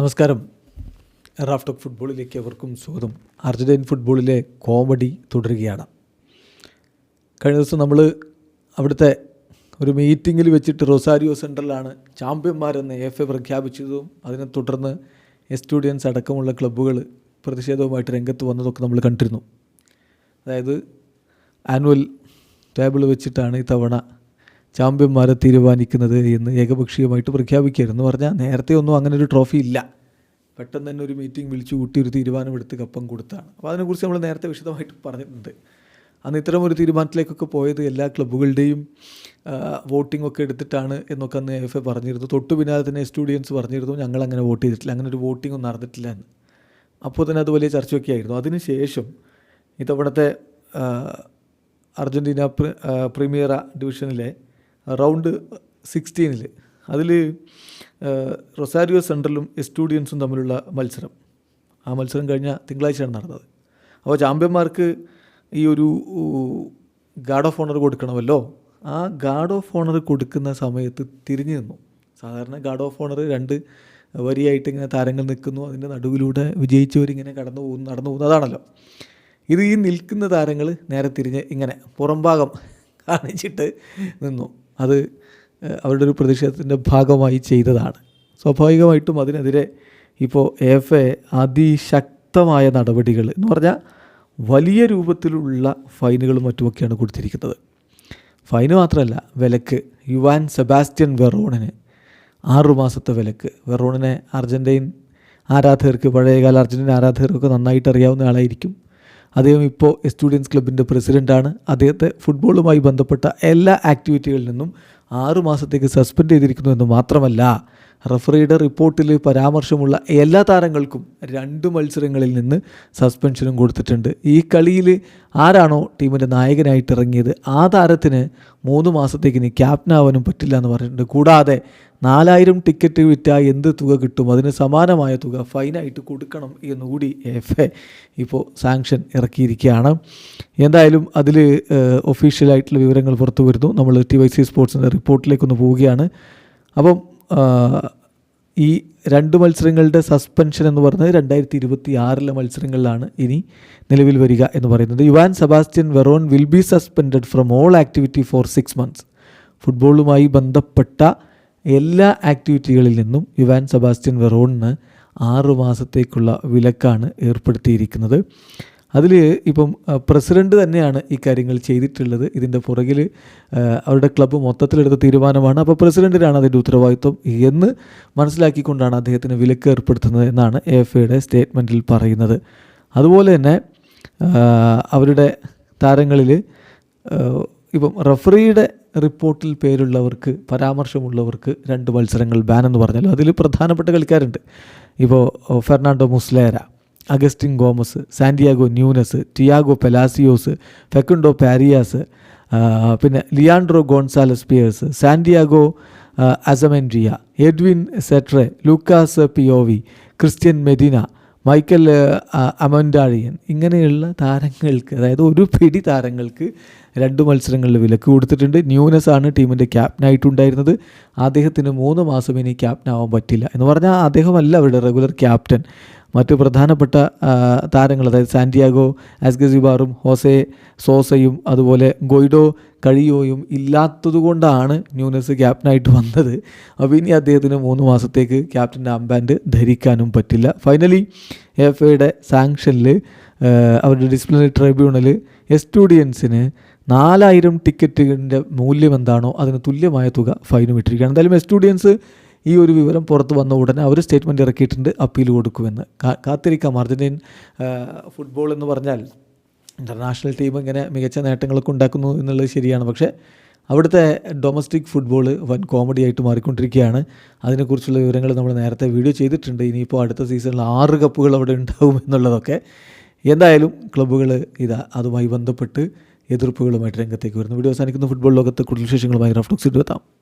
നമസ്കാരം. റാഫ്റ്റോക് ഫുട്ബോളിലേക്ക് അവർക്കും സ്വാഗതം. അർജന്റീൻ ഫുട്ബോളിലെ കോമഡി തുടരുകയാണ്. കഴിഞ്ഞ ദിവസം നമ്മൾ അവിടുത്തെ ഒരു മീറ്റിങ്ങിൽ വെച്ചിട്ട് റൊസാരിയോ സെൻട്രലാണ് ചാമ്പ്യന്മാരെന്ന് എഫ് എ പ്രഖ്യാപിച്ചതും അതിനെ തുടർന്ന് എസ്റ്റുഡിയൻസ് അടക്കമുള്ള ക്ലബ്ബുകൾ പ്രതിഷേധവുമായിട്ട് രംഗത്ത് വന്നതൊക്കെ നമ്മൾ കണ്ടിരുന്നു. അതായത് ആനുവൽ ടേബിൾ വെച്ചിട്ടാണ് ഇത്തവണ ചാമ്പ്യന്മാരെ തീരുമാനിക്കുന്നത് എന്ന് ഏകപക്ഷീയമായിട്ട് പ്രഖ്യാപിക്കുകയായിരുന്നു. പറഞ്ഞാൽ നേരത്തെ ഒന്നും അങ്ങനെ ഒരു ട്രോഫി ഇല്ല. പെട്ടെന്ന് തന്നെ ഒരു മീറ്റിംഗ് വിളിച്ചു കൂട്ടി ഒരു തീരുമാനമെടുത്ത് കപ്പം കൊടുത്താണ്. അപ്പോൾ അതിനെക്കുറിച്ച് നമ്മൾ നേരത്തെ വിശദമായിട്ട് പറഞ്ഞിട്ടുണ്ട്. അന്ന് ഇത്തരം ഒരു തീരുമാനത്തിലേക്കൊക്കെ പോയത് എല്ലാ ക്ലബ്ബുകളുടെയും വോട്ടിംഗ് ഒക്കെ എടുത്തിട്ടാണ് എന്നൊക്കെ അന്ന് എഫ് എ പറഞ്ഞിരുന്നു. തൊട്ടു പിന്നാലെ തന്നെ സ്റ്റുഡിയൻസ് പറഞ്ഞിരുന്നു ഞങ്ങൾ അങ്ങനെ വോട്ട് ചെയ്തിട്ടില്ല അങ്ങനെ ഒരു വോട്ടിംഗ് ഒന്നും നടന്നിട്ടില്ല എന്ന്. അപ്പോൾ തന്നെ അത് വലിയ ചർച്ചയൊക്കെ ആയിരുന്നു. അതിനുശേഷം ഇത്തവണത്തെ അർജന്റീന പ്രി- പ്രീമിയറ ഡിവിഷനിലെ റൗണ്ട് സിക്സ്റ്റീനിൽ അതിൽ റൊസാരിയോ സെൻട്രലും എസ്റ്റുഡിയൻസും തമ്മിലുള്ള മത്സരം. ആ മത്സരം കഴിഞ്ഞ തിങ്കളാഴ്ചയാണ് നടന്നത്. അപ്പോൾ ചാമ്പ്യന്മാർക്ക് ഈ ഒരു ഗാർഡ് ഓഫ് ഓണർ കൊടുക്കണമല്ലോ. ആ ഗാർഡ് ഓഫ് ഓണർ കൊടുക്കുന്ന സമയത്ത് തിരിഞ്ഞു നിന്നു. സാധാരണ ഗാർഡ് ഓഫ് ഓണർ രണ്ട് വരിയായിട്ട് ഇങ്ങനെ താരങ്ങൾ നിൽക്കുന്നു. അതിന്റെ നടുവിലൂടെ വിജയിച്ചവരിങ്ങനെ കടന്നു പോകുന്നു നടന്നു പോകുന്നതാണല്ലോ ഇത് ഈ നിൽക്കുന്ന താരങ്ങൾ നേരെ തിരിഞ്ഞ് ഇങ്ങനെ പുറംഭാഗം കാണിച്ചിട്ട് നിന്നു. അത് അവരുടെ ഒരു പ്രതിഷേധത്തിന്റെ ഭാഗമായി ചെയ്തതാണ്. സ്വാഭാവികമായിട്ടും അതിനെതിരെ ഇപ്പോൾ എഫ് എ അതിശക്തമായ നടപടികൾ എന്ന് പറഞ്ഞാൽ വലിയ രൂപത്തിലുള്ള ഫൈനുകളും മറ്റുമൊക്കെയാണ് കൊടുത്തിരിക്കുന്നത്. ഫൈന് മാത്രമല്ല വിലക്ക്. യുവാൻ സെബാസ്റ്റ്യൻ വെറോണിന് ആറു മാസത്തെ വിലക്ക്. വെറോണിനെ അർജന്റീൻ ആരാധകർക്ക് പഴയകാല അർജന്റീൻ ആരാധകർക്കൊക്കെ നന്നായിട്ട് അറിയാവുന്ന ആളായിരിക്കും. അദ്ദേഹം ഇപ്പോൾ സ്റ്റുഡൻസ് ക്ലബിന്റെ പ്രസിഡന്റാണ് അദ്ദേഹത്തെ ഫുട്ബോളുമായി ബന്ധപ്പെട്ട എല്ലാ ആക്ടിവിറ്റികളിൽ നിന്നും ആറു മാസത്തേക്ക് സസ്പെൻഡ് ചെയ്തിരിക്കുന്നു എന്ന് മാത്രമല്ല റഫറിയുടെ റിപ്പോർട്ടിൽ പരാമർശമുള്ള എല്ലാ താരങ്ങൾക്കും രണ്ട് മത്സരങ്ങളിൽ നിന്ന് സസ്പെൻഷനും കൊടുത്തിട്ടുണ്ട്. ഈ കളിയിൽ ആരാണോ ടീമിന്റെ നായകനായിട്ട് ഇറങ്ങിയത്? ആ താരത്തിന് മൂന്ന് മാസത്തേക്ക് ഇനി ക്യാപ്റ്റനാവാനും പറ്റില്ല എന്ന് പറഞ്ഞിട്ടുണ്ട്. കൂടാതെ നാലായിരം ടിക്കറ്റ് വിറ്റാൽ എന്ത് തുക കിട്ടും? അതിന് സമാനമായ തുക ഫൈനായിട്ട് കൊടുക്കണം എന്നുകൂടി എഫ് എ ഇപ്പോൾ സാങ്ഷൻ ഇറക്കിയിരിക്കുകയാണ്. എന്തായാലും അതിൽ ഒഫീഷ്യലായിട്ടുള്ള വിവരങ്ങൾ പുറത്തു വരുന്നു. നമ്മൾ ടി വൈ സി സ്പോർട്സിന്റെ റിപ്പോർട്ടിലേക്കൊന്ന് പോവുകയാണ്. അപ്പം ഈ രണ്ട് മത്സരങ്ങളുടെ സസ്പെൻഷൻ എന്ന് പറയുന്നത് രണ്ടായിരത്തി ഇരുപത്തി ആറിലെ മത്സരങ്ങളിലാണ് ഇനി നിലവിൽ വരിക എന്ന് പറയുന്നത്. Juan Sebastian Veron will be suspended from all activity for six months ഫുട്ബോളുമായി ബന്ധപ്പെട്ട എല്ലാ ആക്ടിവിറ്റികളിൽ നിന്നും യുവാൻ സെബാസ്റ്റ്യൻ വെറോണിന് ആറു മാസത്തേക്കുള്ള വിലക്കാണ് ഏർപ്പെടുത്തിയിരിക്കുന്നത്. അതിൽ ഇപ്പം പ്രസിഡന്റ് തന്നെയാണ് ഈ കാര്യങ്ങൾ ചെയ്തിട്ടുള്ളത്. ഇതിന്റെ പുറകിൽ അവരുടെ ക്ലബ്ബ് മൊത്തത്തിലെടുത്ത തീരുമാനമാണ്. അപ്പോൾ പ്രസിഡന്റിനാണ് അതിന്റെ ഉത്തരവാദിത്വം എന്ന് മനസ്സിലാക്കിക്കൊണ്ടാണ് അദ്ദേഹത്തിന് വിലക്ക് ഏർപ്പെടുത്തുന്നത് എന്നാണ് എഫ് എയുടെ സ്റ്റേറ്റ്മെന്റിൽ പറയുന്നത്. അതുപോലെ തന്നെ അവരുടെ താരങ്ങളിൽ ഇപ്പം റഫറിയുടെ റിപ്പോർട്ടിൽ പേരുള്ളവർക്ക് പരാമർശമുള്ളവർക്ക് രണ്ട് മത്സരങ്ങൾ ബാൻ എന്ന് പറഞ്ഞല്ലോ അതിൽ പ്രധാനപ്പെട്ട കളിക്കാരുണ്ട്. ഇപ്പോൾ Fernando Muslera Agustin Gomez Santiago Nunez Tiago Palacios Facundo Parias പിന്നെ Leandro Gonzalez Pirez Santiago Arzamendia Edwin Cetre Lucas Piovi Cristian Medina Michael Amandazian ഇങ്ങനെയുള്ള താരങ്ങൾക്ക് അതായത് ഒരു പിടി താരങ്ങൾക്ക് രണ്ട് മത്സരങ്ങളിൽ വിലക്ക് കൊടുത്തിട്ടുണ്ട്. ന്യൂനസ് ആണ് ടീമിന്റെ ക്യാപ്റ്റനായിട്ടുണ്ടായിരുന്നത്. അദ്ദേഹത്തിന് മൂന്ന് മാസം ഇനി ക്യാപ്റ്റനാവാൻ പറ്റില്ല എന്ന് പറഞ്ഞാൽ അദ്ദേഹമല്ല അവരുടെ റെഗുലർ ക്യാപ്റ്റൻ മറ്റു പ്രധാനപ്പെട്ട താരങ്ങൾ അതായത് സാന്റിയാഗോ ആസ്ഗസിബാറും ഹോസെ സോസയും അതുപോലെ ഗൊയ്ഡോ കഴിയോയും ഇല്ലാത്തതുകൊണ്ടാണ് ന്യൂനസ് ക്യാപ്റ്റനായിട്ട് വന്നത്. അപ്പോൾ ഇനി അദ്ദേഹത്തിന് മൂന്ന് മാസത്തേക്ക് ക്യാപ്റ്റന്റെ അംബാൻഡ് ധരിക്കാനും പറ്റില്ല. ഫൈനലി എഫ് എയുടെ സാങ്ഷനിൽ അവരുടെ ഡിസിപ്ലിനറി ട്രൈബ്യൂണൽ എസ്റ്റുഡിയൻസിന് നാലായിരം ടിക്കറ്റിന്റെ മൂല്യം എന്താണോ അതിന് തുല്യമായ തുക ഫൈനും ഇട്ടിരിക്കുകയാണ്. എന്തായാലും എസ്റ്റുഡിയൻസ് ഈ ഒരു വിവരം പുറത്ത് വന്ന ഉടനെ അവർ സ്റ്റേറ്റ്മെന്റ് ഇറക്കിയിട്ടുണ്ട് അപ്പീൽ കൊടുക്കുമെന്ന്. കാത്തിരിക്കാം. അർജന്റീൻ ഫുട്ബോൾ എന്ന് പറഞ്ഞാൽ ഇന്റർനാഷണൽ ടീം ഇങ്ങനെ മികച്ച നേട്ടങ്ങളൊക്കെ ഉണ്ടാക്കുന്നു എന്നുള്ളത് ശരിയാണ്. പക്ഷേ അവിടുത്തെ ഡൊമസ്റ്റിക് ഫുട്ബോൾ വൻ കോമഡി ആയിട്ട് മാറിക്കൊണ്ടിരിക്കുകയാണ്. അതിനെക്കുറിച്ചുള്ള വിവരങ്ങൾ നമ്മൾ നേരത്തെ വീഡിയോ ചെയ്തിട്ടുണ്ട്. ഇനിയിപ്പോൾ അടുത്ത സീസണിൽ ആറ് കപ്പുകൾ അവിടെ ഉണ്ടാവും എന്നുള്ളതൊക്കെ എന്തായാലും ക്ലബ്ബുകൾ ഇതാ അതുമായി ബന്ധപ്പെട്ട് എതിർപ്പുകളുമായിട്ട് രംഗത്തേക്ക് വരുന്നു. വീഡിയോ അവസാനിക്കുന്ന. ഫുട്ബോൾ ലോകത്ത് കൂടുതൽ വിശേഷങ്ങളുമായി റഫ്ലക്സ് എത്താം